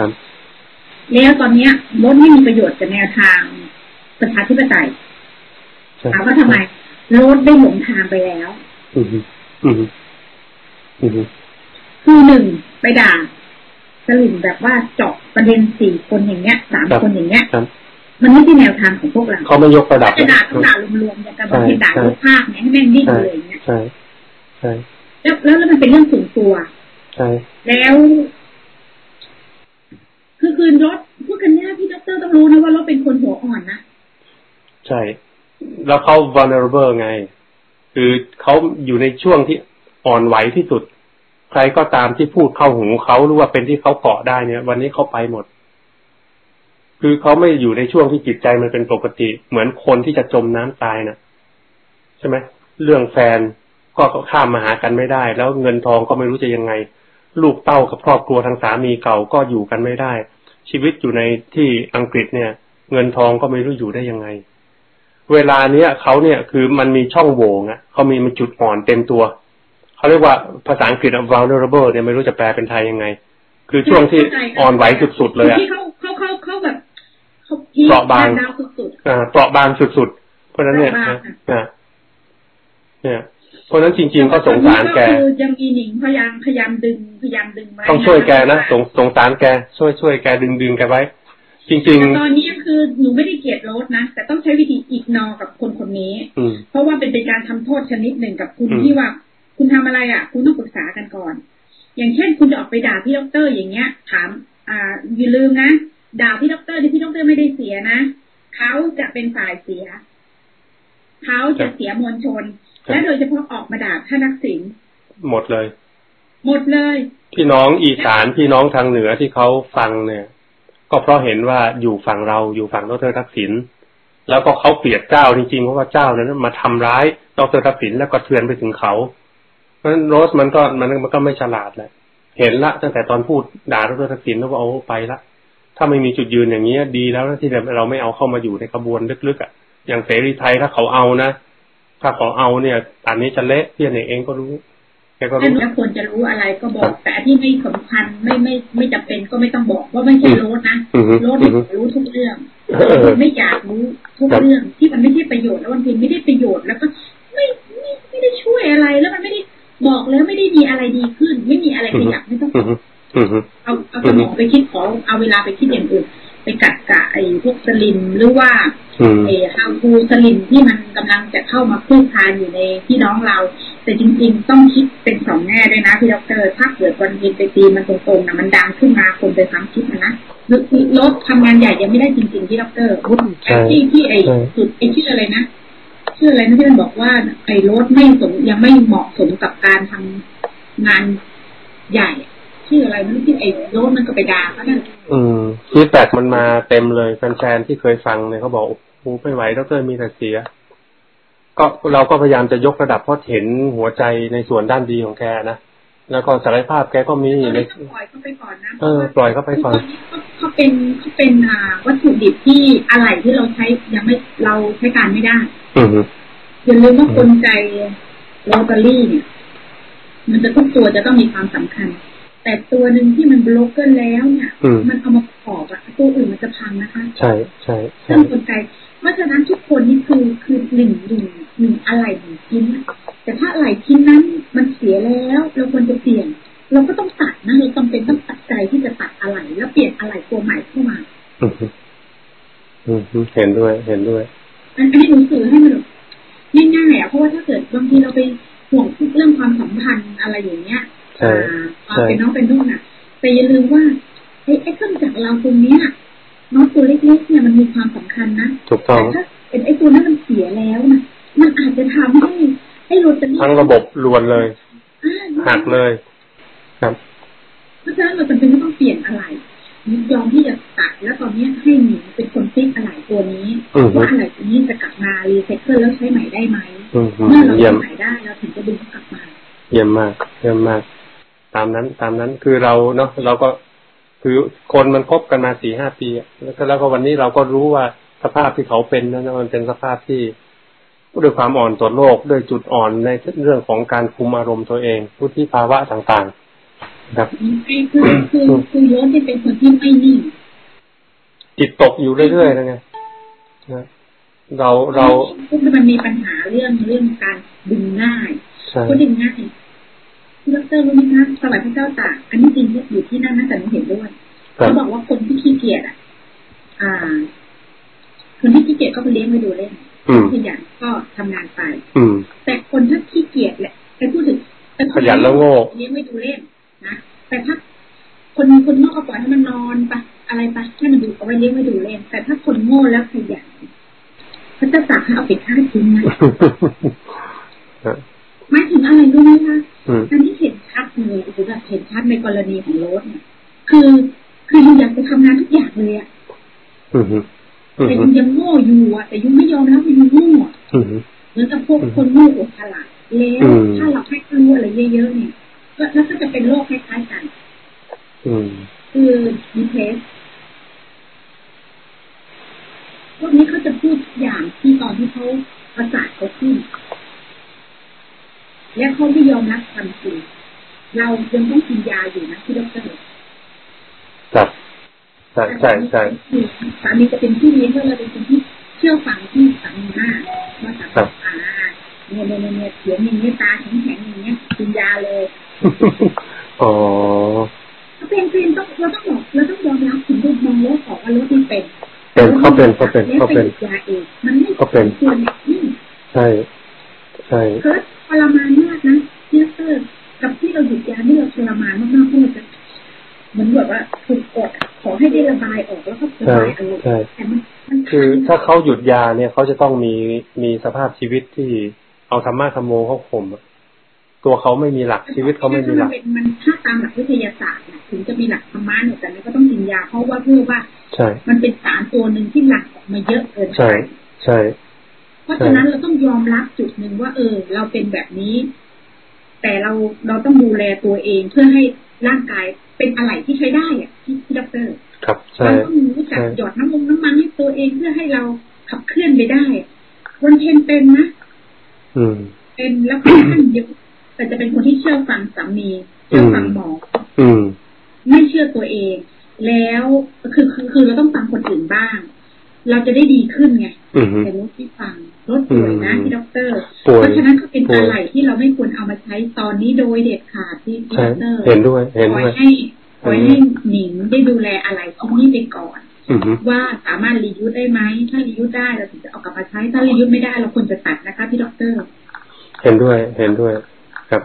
ครับ แล้วตอนเนี้ยรถไม่มีประโยชน์กับแนวทางประชาธิปไตยใช่ถามว่าทำไมรถได้หลงทางไปแล้วอืมอืมอืมคือหนึ่งไปด่าสลิมแบบว่าเจาะประเด็นสี่คนอย่างเงี้ยสามคนอย่างเงี้ยครับมันไม่ใช่แนวทางของพวกเราเขาไม่ยกระดับจะด่าต้องด่ารวมๆอย่างกับบางทีด่าทุกภาคเนี่ยให้แม่งดิ้นเลยอย่างเงี้ยใช่ใช่แล้วแล้วแล้วมันเป็นเรื่องส่วนตัวใช่แล้ว คือคืนรถพูดกันเนี่ยพี่ด็อกเตอร์ต้องรู้นะว่ารถเป็นคนหัวอ่อนนะ ใช่ แล้วเขา vulnerable ไง คือเขาอยู่ในช่วงที่อ่อนไหวที่สุด ใครก็ตามที่พูดเข้าหูเขาหรือว่าเป็นที่เขาเกาะได้เนี่ย วันนี้เขาไปหมด คือเขาไม่อยู่ในช่วงที่จิตใจมันเป็นปกติ เหมือนคนที่จะจมน้ำตายนะใช่ไหมเรื่องแฟนก็ข้ามมาหากันไม่ได้ แล้วเงินทองก็ไม่รู้จะยังไง ลูกเต้ากับครอบครัวทางสามีเก่าก็อยู่กันไม่ได้ ชีวิตอยู่ในที่อังกฤษเนี่ย เงินทองก็ไม่รู้อยู่ได้ยังไง เวลาเนี้ยเขาเนี่ยคือมันมีช่องโหว่อะเขามีมันจุดอ่อนเต็มตัวเขาเรียกว่าภาษาอังกฤษอะ vulnerable เนี่ยไม่รู้จะแปลเป็นไทยยังไง คือช่วงที่อ่อนไหวสุดๆเลยอะที่เขาเขาเขาเขาแบบเขาเปราะบางดาวสุดอ่าเปราะบางสุดๆเพราะฉะนั้นเนี่ยเปราะบางนะเนี่ย เพราะฉะนั้นจริงๆก็สงสารแกคือยังมีหนิงพยายามพยายามดึงพยายามดึงไว้ต้องช่วยแกนะสงสงสารแกช่วยช่วยแกดึงดึงแกไว้ จริงแต่ตอนนี้คือหนูไม่ได้เกลียดรถนะแต่ต้องใช้วิธีอีกนอกับคนคนนี้ๆอืมเพราะว่าเป็นเป็นการทำโทษชนิดหนึ่งกับคุณอืมที่ว่า คุณทำอะไรอะ คุณต้องปรึกษากันก่อน อย่างเช่น คุณจะออกไปด่าพี่ด็อกเตอร์อย่างเงี้ย ถาม อ่าอย่าลืมนะด่าพี่ด็อกเตอร์ที่พี่ด็อกเตอร์ไม่ได้เสียนะเขาจะเป็นฝ่ายเสียเขาจะเสียมวลชน และโดยเฉพาะออกมาด่าท่านนักสินหมดเลย หมดเลย พี่น้องอีสานพี่น้องทางเหนือที่เขาฟังเนี่ย ก็เพราะเห็นว่าอยู่ฝั่งเราอยู่ฝั่งดรทักษิณแล้วก็เขาเกลียดเจ้าจริงๆเพราะว่าเจ้านั้นมาทำร้ายดรทักษิณแล้วก็เทือนไปถึงเขาเพราะฉะนั้นโรสมันก็มันมันก็ไม่ฉลาดแหละเห็นละตั้งแต่ตอนพูดด่าดรทักษิณแล้วว่าโอ้ไปละถ้าไม่มีจุดยืนอย่างนี้ยดีแล้วนะที่เราไม่เอาเข้ามาอยู่ในขบวนลึกๆอะอย่างเสรีไทยถ้าเขาเอานะ ถ้าเขาเอาเนี่ยอันนี้จะเละพี่เองก็รู้แกก็ถ้ารู้หนูควรจะรู้อะไรก็บอก แต่อันที่ไม่สำคัญไม่ไม่ไม่จำเป็นก็ไม่ต้องบอกว่าไม่ใช่โรสนะอือฮึโรสอืไม่อฮึรู้ทุกเรื่องเออไม่อยากรู้ทุกครับเรื่องที่มันไม่ใช่ประโยชน์แล้วบางทีไม่ได้ประโยชน์แล้วก็ไม่ไม่ไม่ได้ช่วยอะไรแล้วมันไม่ได้บอกแล้วไม่ได้มีอะไรดีขึ้น ไม่มีอะไรขยับไม่ต้องอือฮึอือฮึเอาเอาสมองไปคิดขอเอาเวลาไปคิดอย่างอื่นไปกัดกะไอ้พวกสลิมหรือว่าอืมไอ้ฮาวฟูสลิมที่มันกำลังจะเข้ามาคืบคลานอยู่ในพี่น้องเรา แต่จริง ๆ ต้องคิดเป็นสองแง่ด้วยนะพี่ดอกเตอรถ้าเกิดวันเย็นไปตีมันตรงๆนะมันดังขึ้นมาคนไปซ้ำคิดมันนะรถรถทำงานใหญ่ยังไม่ได้จริง ๆ พี่ดอกเตอรใช่ไอ้ที่ที่ไอ้ใช่สุดไอ้ชื่ออะไรนะชื่ออะไรนะที่มันบอกว่าไอ้รถไม่สมยังไม่เหมาะสมกับการทำงานใหญ่ ชื่ออะไรไม่รู้ที่ไอ้รถมันก็ไปด่าเขานั่นอืมฟีดแบ็กมันมาเต็มเลยแฟนๆที่เคยฟังเนี่ยเขาบอกโอ้โหไม่ไหวดรมีแต่เสีย ก็เราก็พยายามจะยกระดับเพราะเห็นหัวใจในส่วนด้านดีของแกนะแล้วก็ศักยภาพแกก็มีตอนในนี้ต้องปล่อยเขาไปก่อนนะเออปล่อยเข้าไปก่อนเขาเขาเป็นเขาเป็นอ่าวัตถุดิบที่อะไรที่เราใช้ยังไม่เราใช้การไม่ได้ อืมอย่าลืมว่ากลไกโรตารี่เนี่ย มันจะทุกตัวจะต้องมีความสำคัญ แต่ตัวหนึ่งที่มันบล็อกเกอร์แล้วเนี่ยอืมมันเอามาประกอบอะตัวอื่นมันจะพังนะคะ ใช่ใช่ใช่เรื่องกลไกเพราะฉะนั้นทุกคนนี่คือคือหนึ่งหนึ่งหนึ่งอะไรหนึ่งชิ้นอะแต่ถ้าอะไรชิ้นนั้นมันเสียแล้วเราควรจะเปลี่ยน เราก็ต้องตัดนะเราจำเป็นต้องตัดใจที่จะตัดอะไรแล้วเปลี่ยนอะไรตัวใหม่เข้ามาอืมอืมเห็นด้วยเห็นด้วยอันอันนี้หนูสื่อให้มันแบบง่ายๆอะเพราะว่าถ้าเกิดบางทีเราไปห่วงเรื่องความสัมพันธ์อะไรอย่างเงี้ย ใช่อ่าความใช่เป็นน้องเป็นนุ่นอะ แต่อย่าลืมว่าไอ้ไอ้เครื่องจักรเราตรงเนี้ยน้องตัวเล็กๆเนี่ยมันมีความสำคัญนะถูกต้อแต่งถ้าเป็นไอ้ตัวนั้นมันเสียแล้วนะมันอาจจะทำให้ให้โรตารี่ทั้งระบบรวนเลยอ่าหักเลยครับเพราะฉะนั้นเราจำเป็นก็ต้องเปลี่ยนอะไรยอมที่จะตัดแล้วตอนเนี้ยให้หนูเป็นคนฟิกอะไรตัวนี้อืมว่าอะไรตัวนี้จะกลับมารีไซเคิลแล้วใช้ใหม่ได้ไหมอืมเมื่อเราเยี่ยมใช้ใหม่ได้เราถึงจะดึงเขากลับมา เยี่ยมมากเยี่ยมมาก ตามนั้นตามนั้นคือเราเนาะเราก็คือคนมันคบกันมาสี่ห้าปีอะแล้วก็แล้วก็วันนี้เราก็รู้ว่าสภาพที่เขาเป็นนั้นมันเป็นสภาพที่ด้วยความอ่อนต่อโลกด้วยจุดอ่อนในเรื่องของการคุมอารมณ์ตัวเองพุทธิภาวะต่างๆ ครับคือคือคือรถเนี่ยเป็นคนที่ไม่นิ่งจิตตกอยู่เรื่อยๆนะไงนะเราเราพวกมันมีปัญหาเรื่องเรื่องการดึงง่ายใช่ก็ดึงง่าย ที่ดรรู้ไหมคะสวัสดิ์พระเจ้าตากอันนี้จริงอยู่ที่นั่นนะแต่หนูเห็นด้วยครัเขาบบอกว่าคนที่ขี้เกียจอะ อ่า คนที่ขี้เกียจก็ไปเลี้ยงไว้ดูเล่นอืมขยันก็ทำงานไป อืมแต่คนถ้าขี้เกียจแหละไปพูดถึงแต่คขยันแล้วโง่เลี้ยงไว้ดูเล่นนะแต่ถ้าคนคนโง่ก็ปล่อยให้มันนอนไปอะไรไปให้มันดูเอาไว้เลี้ยงไว้ดูเล่น แต่ถ้าคนโง่แล้วขยันพระเจ้าตากให้เอาไปฆ่าทิ้งนะหมายถึงอะไรรู้ไหมคะ อืม อันนี้เห็นชัดเลยคือแบบเห็นชัด ในกรณีของโรสเนี่ยคือคือยูอยากจะทำงานทุกอย่างเลยอะอืมอืมแต่ยูยังโง่อยู่อะแต่ยูไม่ยอมรับว่ายูโง่อะอืมเหมือนกับพวกคนโง่อดฉลาดแล้วอืมถ้าเราให้เขารู้อะไรเยอะๆเนี่ยก็แล้วก็จะเป็นโรคคล้ายๆกันอืมคือดีเพรสพวกนี้เขาจะพูดทุกอย่างที่ตอนที่เขาประสาทเขาขึ้น และเขาไม่ยอมรับความจริง เรายังต้องกินยาอยู่นะที่ดรครับใช่ใช่ใช่สามีจะเป็นพี่เลี้ยงก็เราเป็นคนที่เชื่อฟังที่สามีมากว่าสามีอ่าเนี่ยเนี่ยเนี่ยเนี่ยเสียงอย่างนี้ยตาแข็งแข็งอย่างเงี้ยกินยาเลยอ๋อเป็นเป็นต้องเราต้องบอกเราต้องยอมรับถึงรูปมองโลกของว่ารถนี่เป็นเป็นเขาเป็นเขาเป็นเขาเป็นแล้วไปหยุดยาเองมันไม่เขาเป็นควรอย่างยิ่งใช่ใช่เคิร์ดทรมานมากนะ ช่บายอารมณ์ใช่แต่มันมันคือถ้าเขาหยุดยาเนี่ยเขาจะต้องมีมีสภาพชีวิตที่เอาธรรมะธรรมโมเขาข่มอะตัวเขาไม่มีหลักชีวิตเขาไม่มีหลักถ้นเป็นมันถ้าตามหลักวิทยาศาสตร์เนี่ยถึงจะมีหลักธรรมะเนี่ยแต่มันก็ต้องกินยาเพราะว่าเพื่อว่าใช่มันเป็นสารตัวหนึ่งที่หลั่งออกมาเยอะเกินไปใช่ใช่เพราะฉะนั้นเราต้องยอมรับจุดหนึ่งว่า เออ เราเป็นแบบนี้ แต่เราเราต้องดูแลตัวเองเพื่อให้ร่างกายเป็นอะไรที่ใช้ได้อะที่ที่ด็อกเตอร์ครับใช่เราต้องรู้จักใช่ หยอดน้ำมันน้ำมันให้ตัวเองเพื่อให้เราขับเคลื่อนไปได้วันเทนเป็นนะอืมเป็นแล้วก็ท่านเยอะแต่จะเป็นคนที่เชื่อฟังสามีเชื่อฟังหมออืมไม่เชื่อตัวเอง แล้วคือคือคือเราต้องฟังคนอื่นบ้าง เราจะได้ดีขึ้นไงอืมแต่รถที่ฟังรถป่วยนะอืมที่ด็อกเตอร์ป่วยเพราะฉะนั้นก็เป็นป่วยอะไรที่เราไม่ควรเอามาใช้ตอนนี้โดยเด็ดขาดที่ที่ใช่ด็อกเตอร์เห็นด้วยเห็นปล่อด้วยยให้ปล่อยให้หนิงได้ดูแลอะไรที่นี่ไปก่อนอืม ว่าสามารถรียูสได้ไหมถ้ารียูสได้เราถึงจะเอากลับมาใช้ถ้ารียูสไม่ได้เราควรจะตัดนะคะพี่ด็อกเตอร์เห็นด้วยเห็นด้วยครับ